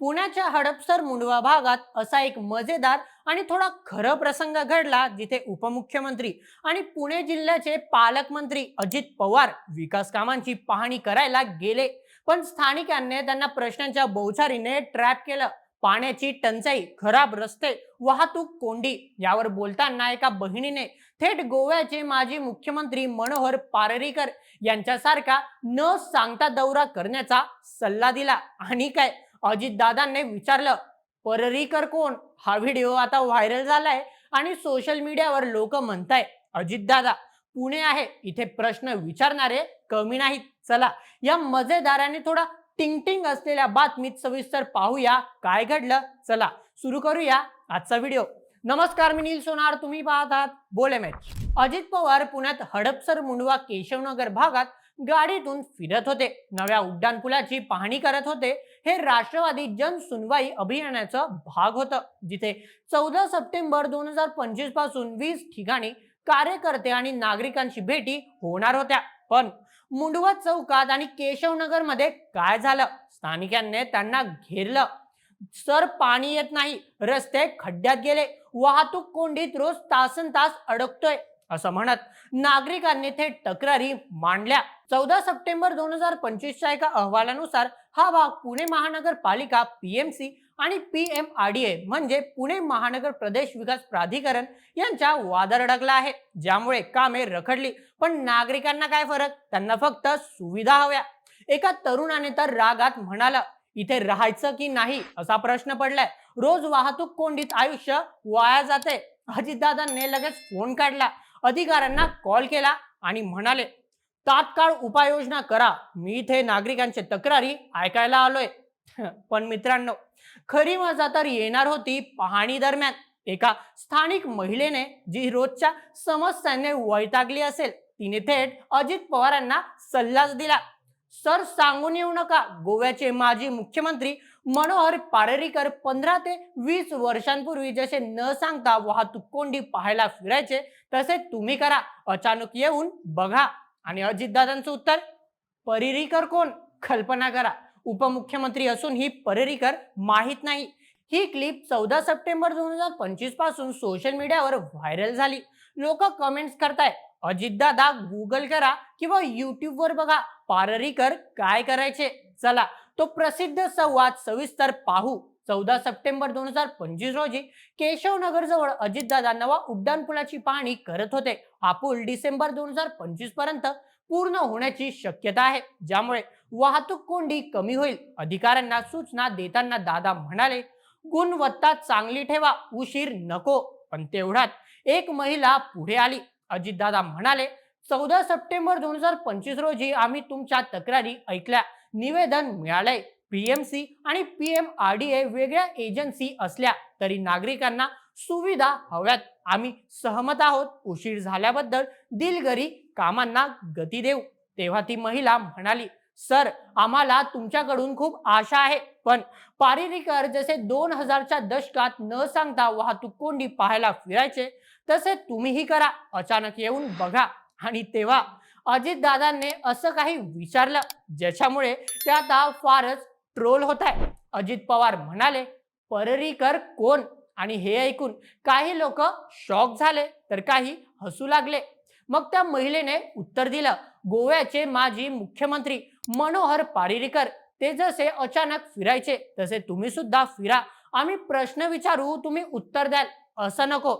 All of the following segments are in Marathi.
पुण्याच्या हडपसर मुंडवा भागात असा एक मजेदार आणि थोडा खरं प्रसंग घडला जिथे उपमुख्यमंत्री आणि पुणे जिल्ह्याचे पालकमंत्री अजित पवार विकास कामांची पाहणी करायला गेले. पण स्थानिकांनी त्यांना प्रश्नांच्या बोचारीने ट्रॅप केलं. पाण्याची टंचाई खराब रस्ते वाहतूक कोंडी यावर बोलताना एका बहिणीने थेट गोव्याचे माजी मुख्यमंत्री मनोहर पाररीकर यांच्यासारखा न सांगता दौरा करण्याचा सल्ला दिला. आणि काय? अजितदादांनी विचारलं पररीकर कोण? हा व्हिडिओ आता व्हायरल झालाय आणि सोशल मीडियावर लोक म्हणताय अजितदादा पुणे आहे इथे प्रश्न विचारणारे कमी नाहीत. चला या मजेदार आणि थोडा टिंग असलेल्या बातमीत सविस्तर पाहूया काय घडलं? चला सुरू करूया आजचा व्हिडिओ. नमस्कार मी नील सोनार. तुम्ही पाहत आहात बोले मॅच. अजित पवार पुण्यात हडपसर मुंडवा केशवनगर भागात गाडीतून फिरत होते. नव्या उड्डाणपुलाची पाहणी करत होते. हे राष्ट्रवादी जन सुनवाई अभियानाचं भाग होतं जिथे चौदा सप्टेंबर दोन हजार पंचवीसपासून वीस ठिकाणी कार्यकर्ते आणि नागरिकांची भेटी होणार होत्या. पण मुंडवा चौकात आणि केशवनगरमध्ये काय झालं? स्थानिकांनी त्यांना घेरलं. सर पाणी येत नाही रस्ते खड्ड्यात गेले वाहतूक कोंडीत रोज तासन तास अडकतोय असं म्हणत नागरिकांनी थेट तक्रारी मांडल्या. चौदा सप्टेंबर दोन हजार पंचवीसच्या एका अहवालानुसार हा भाग पुणे महानगरपालिका पीएमसी आणि पीएम आरडीए म्हणजे पुणे महानगर प्रदेश विकास प्राधिकरण यांच्या वादर अडकला आहे ज्यामुळे कामे रखडली. पण नागरिकांना काय फरक? त्यांना फक्त सुविधा हव्या. एका तरुणाने तर रागात म्हणाला इथे राहायचं की नाही असा प्रश्न पडलाय. रोज वाहतूक कोंडीत आयुष्य वाया जाते. अजितदादांनी लगेच फोन काढला. अधिकाऱ्यांना कॉल केला आणि म्हणाले तात्काळ उपाययोजना करा. मी इथे नागरिकांचे तक्रारी ऐकायला आलोय. पण मित्रांनो खरी मजा तर येणार होती पाहणी दरम्यान. एका स्थानिक महिलेने जी रोजच्या समस्यांनी वैतागली असेल तिने थेट अजित पवारांना सल्लाच दिला. सर सांगून येऊ नका. गोव्याचे माजी मुख्यमंत्री मनोहर पारेरीकर पंधरा ते वीस वर्षांपूर्वी जसे न सांगता वाहतूक कोंडी पाहायला फिरायचे तसे तुम्ही करा. अचानक येऊन बघा. आणि अजितदादांचं उत्तर परिरीकर कोण? कल्पना करा. उपमुख्यमंत्री असून ही परेरीकर माहीत नाही. ही क्लिप चौदा सप्टेंबर दोन हजार पंचवीसपासून सोशल मीडियावर व्हायरल झाली. लोक कमेंट्स करताय अजितदादा गुगल करा किंवा युट्यूबवर बघा. पाररीकर काय करायचे? चला. तो प्रसिद्ध संवाद सविस्तर पाहू. चौदा सप्टेंबर दोन हजार पंचवीस रोजी केशवनगर जवळ अजितदादा नवा उड्डाण पुलाची पाहणी करत होते. हा पूल डिसेंबर दोन हजार पंचवीसपर्यंत पूर्ण होण्याची शक्यता आहे. ज्यामुळे वाहतूक कोंडी कमी होईल. अधिकाऱ्यांना सूचना देताना दादा म्हणाले गुणवत्ता चांगली ठेवा उशीर नको. पण तेवढ्यात एक महिला पुढे आली. अजितदादा म्हणाले चौदा सप्टेंबर दोन हजार पंचवीस रोजी आम्ही तुमच्या तक्रारी ऐकल्या. निवेदन मिळालंय पीएमसी आणि पीएमआरडीए वेगळ्या एजन्सी असल्या तरी नागरिकांना सुविधा हव्यात. आम्ही सहमत आहोत. उशीर झाल्याबद्दल दिलगरी कामांना गती देऊ. तेव्हा ती महिला म्हणाली सर आम्हाला तुमच्याकडून खूप आशा आहे पण पारिरीकर जसे दोन हजारच्या दशकात न सांगता वाहतूक कोंडी पाहायला फिरायचे तसे तुम्हीही करा. अचानक येऊन बघा. आणि तेव्हा अजित दादांनी असं काही विचारलं ज्याच्यामुळे ते आता फारच ट्रोल होत आहे अजित पवार म्हणाले पररीकर कोण? आणि हे ऐकून काही लोक शॉक झाले तर काही हसू लागले. मग त्या महिलेने उत्तर दिलं गोव्याचे माजी मुख्यमंत्री मनोहर पारिरीकर ते जसे अचानक फिरायचे तसे तुम्ही सुद्धा फिरा. आम्ही प्रश्न विचारू तुम्ही उत्तर द्याल असं नको.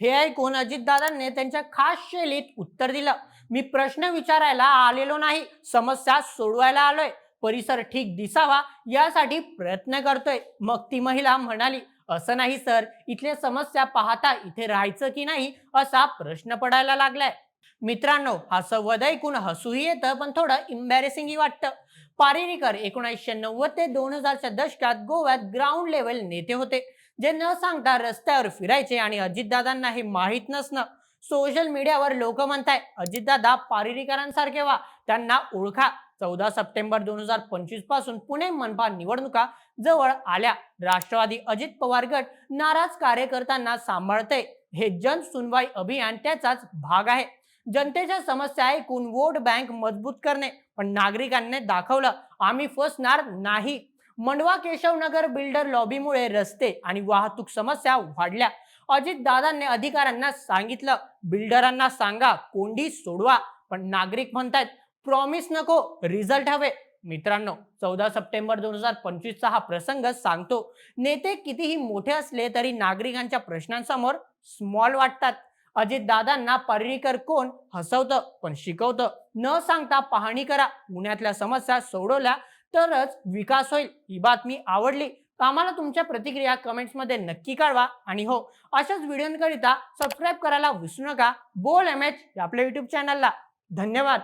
हे ऐकून अजितदादांनी त्यांच्या खास शैलीत उत्तर दिलं. मी प्रश्न विचारायला आलेलो नाही समस्या सोडवायला आलोय. परिसर ठीक दिसावा यासाठी प्रयत्न करतोय मग ती महिला म्हणाली असं नाही सर. इथल्या समस्या पाहता इथे राहायचं की नाही असा प्रश्न पडायला लागलाय. मित्रांनो हा संवाद ऐकून हसूही येतं पण थोडं इम्बॅरेसिंगही वाटतं. पारिरीकर एकोणीसशे नव्वद ते दोन हजारच्या दशकात गोव्यात ग्राउंड लेवल नेते होते जे न सांगता रस्त्यावर फिरायचे आणि अजितदादांना हे माहीत नसणं. सोशल मीडियावर लोक म्हणताय अजितदादा पारिरीकरांसारखे व्हा त्यांना ओळखा. चौदा सप्टेंबर दोन हजार पंचवीसपासून पुणे मनपा निवडणुका जवळ आल्या. राष्ट्रवादी अजित पवार गट नाराज कार्यकर्त्यांना सांभाळते हे जन सुनवाई अभियान त्याचाच भाग आहे. जनतेच्या समस्या ऐकून वोट बँक मजबूत करणे. पण नागरिकांनी दाखवलं आम्ही फसणार नाही. मंडवा केशवनगर बिल्डर लॉबीमुळे रस्ते आणि वाहतूक समस्या वाढल्या. अजित दादांनी अधिकाऱ्यांना सांगितलं बिल्डरांना सांगा कोंडी सोडवा. पण नागरिक म्हणतायत प्रॉमिस नको रिझल्ट हवे. मित्रांनो चौदा सप्टेंबर दोन हजार पंचवीसचा हा प्रसंग सांगतो. नेते कितीही मोठे असले तरी नागरिकांच्या प्रश्नांसमोर स्मॉल वाटतात. अजित दादांना पर्रीकर कोण हसवतं पण शिकवतं. न सांगता पाहणी करा. पुण्यातल्या समस्या सोडवल्या तरच विकास होईल ही बातमी आवडली. तर आम्हाला तुमच्या प्रतिक्रिया कमेंट्समध्ये नक्की कळवा. आणि हो अशाच व्हिडिओंकरिता सबस्क्राईब करायला विसरू नका. बोल एम एच आपल्या युट्यूब चॅनलला धन्यवाद.